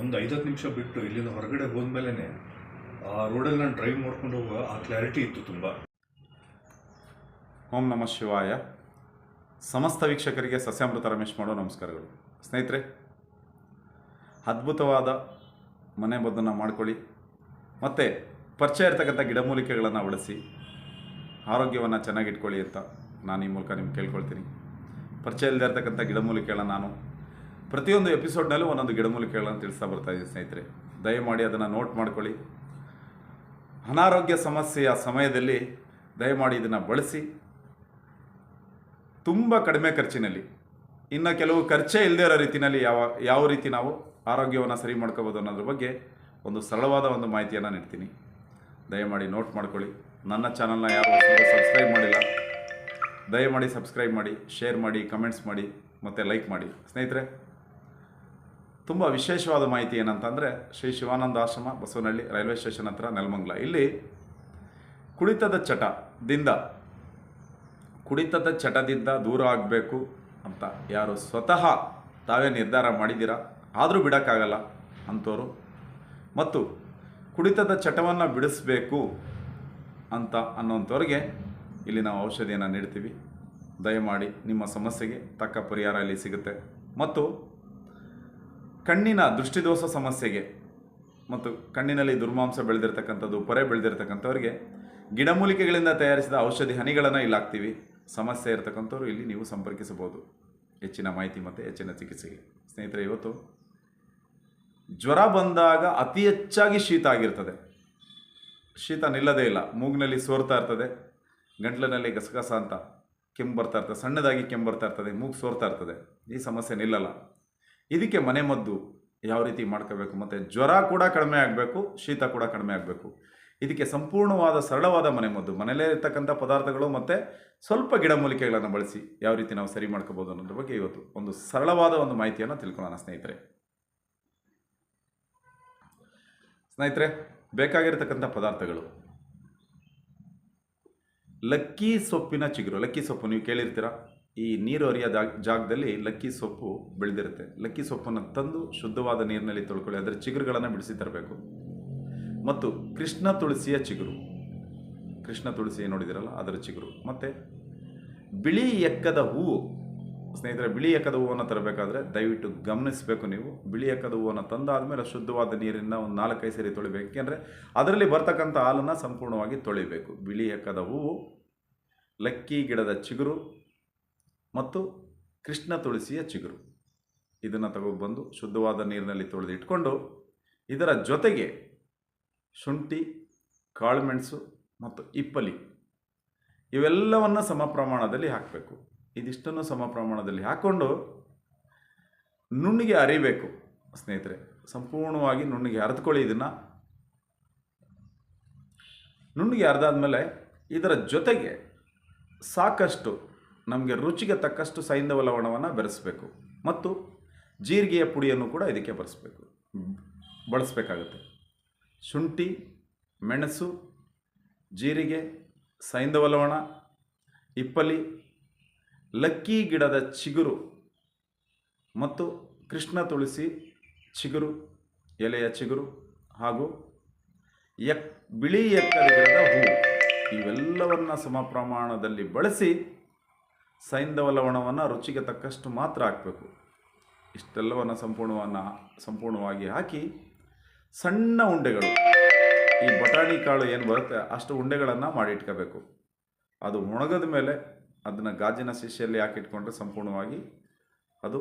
ಒಂದು ಐದತ್ತು ನಿಮಿಷ ಬಿಟ್ಟು ಇಲ್ಲಿಂದ ಹೊರಗಡೆ ಹೋದ್ಮೇಲೆ ಆ ರೋಡಲ್ಲಿ ನಾನು ಡ್ರೈವ್ ಮಾಡ್ಕೊಂಡು ಹೋಗುವ ಆ ಕ್ಲಾರಿಟಿ ಇತ್ತು ತುಂಬ. ಓಂ ನಮಃ ಶಿವಾಯ. ಸಮಸ್ತ ವೀಕ್ಷಕರಿಗೆ ಸಸ್ಯಾಮೃತ ರಮೇಶ್ ಮಾಡೋ ನಮಸ್ಕಾರಗಳು. ಸ್ನೇಹಿತರೆ, ಅದ್ಭುತವಾದ ಮನೆ ಬದನ್ನು ಮಾಡ್ಕೊಳ್ಳಿ. ಮತ್ತು ಪರಿಚಯ ಇರ್ತಕ್ಕಂಥ ಗಿಡಮೂಲಿಕೆಗಳನ್ನು ಬಳಸಿ ಆರೋಗ್ಯವನ್ನು ಚೆನ್ನಾಗಿಟ್ಕೊಳ್ಳಿ ಅಂತ ನಾನು ಈ ಮೂಲಕ ನಿಮ್ಗೆ ಕೇಳ್ಕೊಳ್ತೀನಿ. ಪರಿಚಯ ಇಲ್ಲದೇ ಇರ್ತಕ್ಕಂಥ ಗಿಡಮೂಲಿಕೆಗಳನ್ನು ನಾನು ಪ್ರತಿಯೊಂದು ಎಪಿಸೋಡ್ನಲ್ಲೂ ಒಂದೊಂದು ಗಿಡಮೂಲಿಕೆಗಳನ್ನು ತಿಳಿಸ್ತಾ ಬರ್ತಾ ಇದ್ದೀನಿ ಸ್ನೇಹಿತರೆ. ದಯಮಾಡಿ ಅದನ್ನು ನೋಟ್ ಮಾಡ್ಕೊಳ್ಳಿ. ಅನಾರೋಗ್ಯ ಸಮಸ್ಯೆಯ ಸಮಯದಲ್ಲಿ ದಯಮಾಡಿ ಇದನ್ನು ಬಳಸಿ. ತುಂಬ ಕಡಿಮೆ ಖರ್ಚಿನಲ್ಲಿ. ಇನ್ನು ಕೆಲವು ಖರ್ಚೇ ಇಲ್ಲದೆ ಇರೋ ರೀತಿಯಲ್ಲಿ ಯಾವ ಯಾವ ರೀತಿ ನಾವು ಆರೋಗ್ಯವನ್ನು ಸರಿ ಮಾಡ್ಕೋಬೋದು ಅನ್ನೋದ್ರ ಬಗ್ಗೆ ಒಂದು ಸರಳವಾದ ಒಂದು ಮಾಹಿತಿಯನ್ನು ನೀಡ್ತೀನಿ. ದಯಮಾಡಿ ನೋಟ್ ಮಾಡ್ಕೊಳ್ಳಿ. ನನ್ನ ಚಾನಲ್ನ ಯಾರು ಸಬ್ಸ್ಕ್ರೈಬ್ ಮಾಡಿಲ್ಲ, ದಯಮಾಡಿ ಸಬ್ಸ್ಕ್ರೈಬ್ ಮಾಡಿ ಶೇರ್ ಮಾಡಿ ಕಮೆಂಟ್ಸ್ ಮಾಡಿ, ಮತ್ತು ಲೈಕ್ ಮಾಡಿ. ಸ್ನೇಹಿತರೆ ತುಂಬ ವಿಶೇಷವಾದ ಮಾಹಿತಿ ಏನಂತಂದರೆ ಶ್ರೀ ಶಿವಾನಂದ ಆಶ್ರಮ ಬಸವನಹಳ್ಳಿ ರೈಲ್ವೆ ಸ್ಟೇಷನ್ ಹತ್ರ ನೆಲಮಂಗ್ಲ. ಇಲ್ಲಿ ಕುಡಿತದ ಚಟದಿಂದ ಕುಡಿತದ ಚಟದಿಂದ ದೂರ ಆಗಬೇಕು ಅಂತ ಯಾರು ಸ್ವತಃ ತಾವೇ ನಿರ್ಧಾರ ಮಾಡಿದ್ದೀರಾ? ಆದರೂ ಬಿಡೋಕ್ಕಾಗಲ್ಲ ಅಂಥವ್ರು ಮತ್ತು ಕುಡಿತದ ಚಟವನ್ನು ಬಿಡಿಸ್ಬೇಕು ಅಂತ ಅನ್ನೋಂಥವ್ರಿಗೆ ಇಲ್ಲಿ ನಾವು ಔಷಧಿಯನ್ನು ನೀಡ್ತೀವಿ. ದಯಮಾಡಿ ನಿಮ್ಮ ಸಮಸ್ಯೆಗೆ ತಕ್ಕ ಪರಿಹಾರ ಇಲ್ಲಿ ಸಿಗುತ್ತೆ. ಮತ್ತು ಕಣ್ಣಿನ ದೃಷ್ಟಿದೋಷ ಸಮಸ್ಯೆಗೆ ಮತ್ತು ಕಣ್ಣಿನಲ್ಲಿ ದುರ್ಮಾಂಸ ಬೆಳೆದಿರ್ತಕ್ಕಂಥದ್ದು, ಪೊರೆ ಬೆಳೆದಿರ್ತಕ್ಕಂಥವ್ರಿಗೆ ಗಿಡಮೂಲಿಕೆಗಳಿಂದ ತಯಾರಿಸಿದ ಔಷಧಿ ಹನಿಗಳನ್ನು ಇಲ್ಲಿ ಹಾಕ್ತೀವಿ ಸಮಸ್ಯೆ ಇರತಕ್ಕಂಥವ್ರು ಇಲ್ಲಿ ನೀವು ಸಂಪರ್ಕಿಸಬಹುದು. ಹೆಚ್ಚಿನ ಮಾಹಿತಿ ಮತ್ತು ಹೆಚ್ಚಿನ ಚಿಕಿತ್ಸೆಗೆ. ಸ್ನೇಹಿತರೆ, ಇವತ್ತು ಜ್ವರ ಬಂದಾಗ ಅತಿ ಹೆಚ್ಚಾಗಿ ಶೀತ ಆಗಿರ್ತದೆ. ಶೀತ ನಿಲ್ಲದೇ ಇಲ್ಲ. ಮೂಗಿನಲ್ಲಿ ಸೋರ್ತಾ ಇರ್ತದೆ. ಗಂಟ್ಲಿನಲ್ಲಿ ಗಸಗಸ ಅಂತ ಕೆಮ್ಮು ಬರ್ತಾ ಇರ್ತದೆ. ಸಣ್ಣದಾಗಿ ಕೆಮ್ಮು ಬರ್ತಾ ಇರ್ತದೆ. ಮೂಗು ಸೋರ್ತಾ ಇರ್ತದೆ. ಈ ಸಮಸ್ಯೆ ನಿಲ್ಲಲ್ಲ. ಇದಕ್ಕೆ ಮನೆಮದ್ದು ಯಾವ ರೀತಿ ಮಾಡ್ಕೋಬೇಕು? ಮತ್ತು ಜ್ವರ ಕೂಡ ಕಡಿಮೆ ಆಗಬೇಕು, ಶೀತ ಕೂಡ ಕಡಿಮೆ ಆಗಬೇಕು. ಇದಕ್ಕೆ ಸಂಪೂರ್ಣವಾದ, ಸರಳವಾದ ಮನೆಮದ್ದು ಮನೆಯಲ್ಲೇ ಇರ್ತಕ್ಕಂಥ ಪದಾರ್ಥಗಳು ಮತ್ತು ಸ್ವಲ್ಪ ಗಿಡಮೂಲಿಕೆಗಳನ್ನು ಬಳಸಿ ಯಾವ ರೀತಿ ನಾವು ಸರಿ ಮಾಡ್ಕೋಬೋದು ಅನ್ನೋದ್ರ ಬಗ್ಗೆ ಇವತ್ತು ಒಂದು ಸರಳವಾದ ಒಂದು ಮಾಹಿತಿಯನ್ನು ತಿಳ್ಕೊಳ್ಳೋಣ ಸ್ನೇಹಿತರೆ. ಸ್ನೇಹಿತರೆ, ಬೇಕಾಗಿರ್ತಕ್ಕಂಥ ಪದಾರ್ಥಗಳು. ಲಕ್ಕಿ ಸೊಪ್ಪಿನ ಚಿಗುರು. ಲಕ್ಕಿ ಸೊಪ್ಪು ನೀವು ಕೇಳಿರ್ತೀರ? ಈ ನೀರು ಹರಿಯೋ ಜಾಗ, ಜಾಗದಲ್ಲಿ ಲಕ್ಕಿ ಸೊಪ್ಪು ಬೆಳೆದಿರುತ್ತೆ. ಲಕ್ಕಿ ಸೊಪ್ಪನ್ನು ತಂದು ಶುದ್ಧವಾದ ನೀರಿನಲ್ಲಿ ತೊಳ್ಕೊಳ್ಳಿ, ಅದರ ಚಿಗುರುಗಳನ್ನು ಬಿಡಿಸಿ ತರಬೇಕು. ಮತ್ತು ಕೃಷ್ಣ ತುಳಸಿಯ ಚಿಗುರು. ಕೃಷ್ಣ ತುಳಸಿ ನೋಡಿದಿರಲ್ಲ, ಅದರ ಚಿಗುರು. ಮತ್ತು ಬಿಳಿ ಎಕ್ಕದ ಹೂವು. ಸ್ನೇಹಿತರೆ, ಬಿಳಿ ಎಕ್ಕದ ಹೂವನ್ನು ತರಬೇಕಾದ್ರೆ ದಯವಿಟ್ಟು ಗಮನಿಸಬೇಕು ನೀವು. ಬಿಳಿ ಎಕ್ಕದ ಹೂವನ್ನು ತಂದಾದಮೇಲೆ ಶುದ್ಧವಾದ ನೀರಿನ ಒಂದು ನಾಲ್ಕೈದು ಸರಿ ತೊಳಿಬೇಕು. ಏಕೆಂದರೆ ಅದರಲ್ಲಿ ಬರ್ತಕ್ಕಂಥ ಹಾಲನ್ನು ಸಂಪೂರ್ಣವಾಗಿ ತೊಳಿಬೇಕು. ಬಿಳಿ ಎಕ್ಕದ ಹೂವು, ಲಕ್ಕಿ ಗಿಡದ ಚಿಗುರು ಮತ್ತು ಕೃಷ್ಣ ತುಳಸಿಯ ಚಿಗುರು. ಇದನ್ನು ತಗೊಬಂದು ಶುದ್ಧವಾದ ನೀರಿನಲ್ಲಿ ತೊಳೆದು ಇಟ್ಕೊಂಡು ಇದರ ಜೊತೆಗೆ ಶುಂಠಿ, ಕಾಳುಮೆಣಸು ಮತ್ತು ಇಪ್ಪಲಿ ಇವೆಲ್ಲವನ್ನು ಸಮ ಪ್ರಮಾಣದಲ್ಲಿ ಹಾಕಬೇಕು. ಇದಿಷ್ಟನ್ನು ಸಮ ಪ್ರಮಾಣದಲ್ಲಿ ಹಾಕ್ಕೊಂಡು ನುಣ್ಣಿಗೆ ಅರಿಬೇಕು ಸ್ನೇಹಿತರೆ. ಸಂಪೂರ್ಣವಾಗಿ ನುಣ್ಣಿಗೆ ಅರೆದುಕೊಳ್ಳಿ ಇದನ್ನು. ನುಣ್ಣಿಗೆ ಅರ್ದಾದ್ಮೇಲೆ ಇದರ ಜೊತೆಗೆ ಸಾಕಷ್ಟು ನಮಗೆ ರುಚಿಗೆ ತಕ್ಕಷ್ಟು ಸೈಂಧವ ಲವಣವನ್ನು ಬೆರೆಸಬೇಕು. ಮತ್ತು ಜೀರಿಗೆಯ ಪುಡಿಯನ್ನು ಕೂಡ ಇದಕ್ಕೆ ಬಳಸಬೇಕು ಬಳಸಬೇಕಾಗುತ್ತೆ. ಶುಂಠಿ, ಮೆಣಸು, ಜೀರಿಗೆ, ಸೈಂಧವ ಲವಣ, ಇಪ್ಪಲಿ, ಲಕ್ಕಿ ಗಿಡದ ಚಿಗುರು ಮತ್ತು ಕೃಷ್ಣ ತುಳಸಿ ಚಿಗುರು, ಎಲೆಯ ಚಿಗುರು ಹಾಗೂ ಎಕ್, ಬಿಳಿ ಎಕ್ಕದ ಗಿಡದ ಹೂವು ಇವೆಲ್ಲವನ್ನು ಸಮ ಪ್ರಮಾಣದಲ್ಲಿ ಬಳಸಿ ಸೈಂಧವ ಲವಣವನ್ನು ರುಚಿಗೆ ತಕ್ಕಷ್ಟು ಮಾತ್ರ ಹಾಕಬೇಕು. ಇಷ್ಟೆಲ್ಲವನ್ನು ಸಂಪೂರ್ಣವನ್ನು, ಸಂಪೂರ್ಣವಾಗಿ ಹಾಕಿ ಸಣ್ಣ ಉಂಡೆಗಳು. ಈ ಬಟಾಣಿ ಕಾಳು ಏನು ಬರುತ್ತೆ? ಅಷ್ಟು ಉಂಡೆಗಳನ್ನು ಮಾಡಿ ಇಟ್ಕೋಬೇಕು ಅದು ಒಣಗದ ಮೇಲೆ ಅದನ್ನು ಗಾಜಿನ ಶಿಷ್ಯಲ್ಲಿ ಹಾಕಿಟ್ಕೊಂಡ್ರೆ ಸಂಪೂರ್ಣವಾಗಿ ಅದು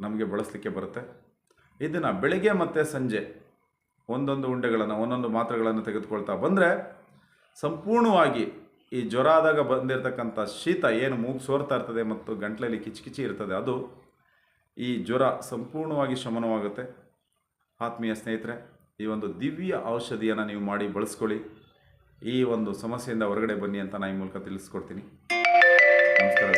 ನಮಗೆ ಬಳಸಲಿಕ್ಕೆ ಬರುತ್ತೆ. ಇದನ್ನು ಬೆಳಿಗ್ಗೆ ಮತ್ತು ಸಂಜೆ ಒಂದೊಂದು ಉಂಡೆಗಳನ್ನು, ಒಂದೊಂದು ಮಾತ್ರೆಗಳನ್ನು ತೆಗೆದುಕೊಳ್ತಾ ಬಂದರೆ ಸಂಪೂರ್ಣವಾಗಿ ಈ ಜ್ವರ ಆದಾಗ ಬಂದಿರತಕ್ಕಂಥ ಶೀತ ಏನು ಮೂಗು ಸೋರ್ತಾ ಇರ್ತದೆ ಮತ್ತು ಗಂಟ್ಲಲ್ಲಿ ಕಿಚಕಿಚಿ ಇರ್ತದೆ, ಅದು ಈ ಜ್ವರ ಸಂಪೂರ್ಣವಾಗಿ ಶಮನವಾಗುತ್ತೆ. ಆತ್ಮೀಯ ಸ್ನೇಹಿತರೆ, ಈ ಒಂದು ದಿವ್ಯ ಔಷಧಿಯನ್ನು ನೀವು ಮಾಡಿ ಬಳಸ್ಕೊಳ್ಳಿ. ಈ ಒಂದು ಸಮಸ್ಯೆಯಿಂದ ಹೊರಗಡೆ ಬನ್ನಿ ಅಂತ ನಾನು ಈ ಮೂಲಕ ತಿಳಿಸ್ಕೊಡ್ತೀನಿ. ನಮಸ್ಕಾರ.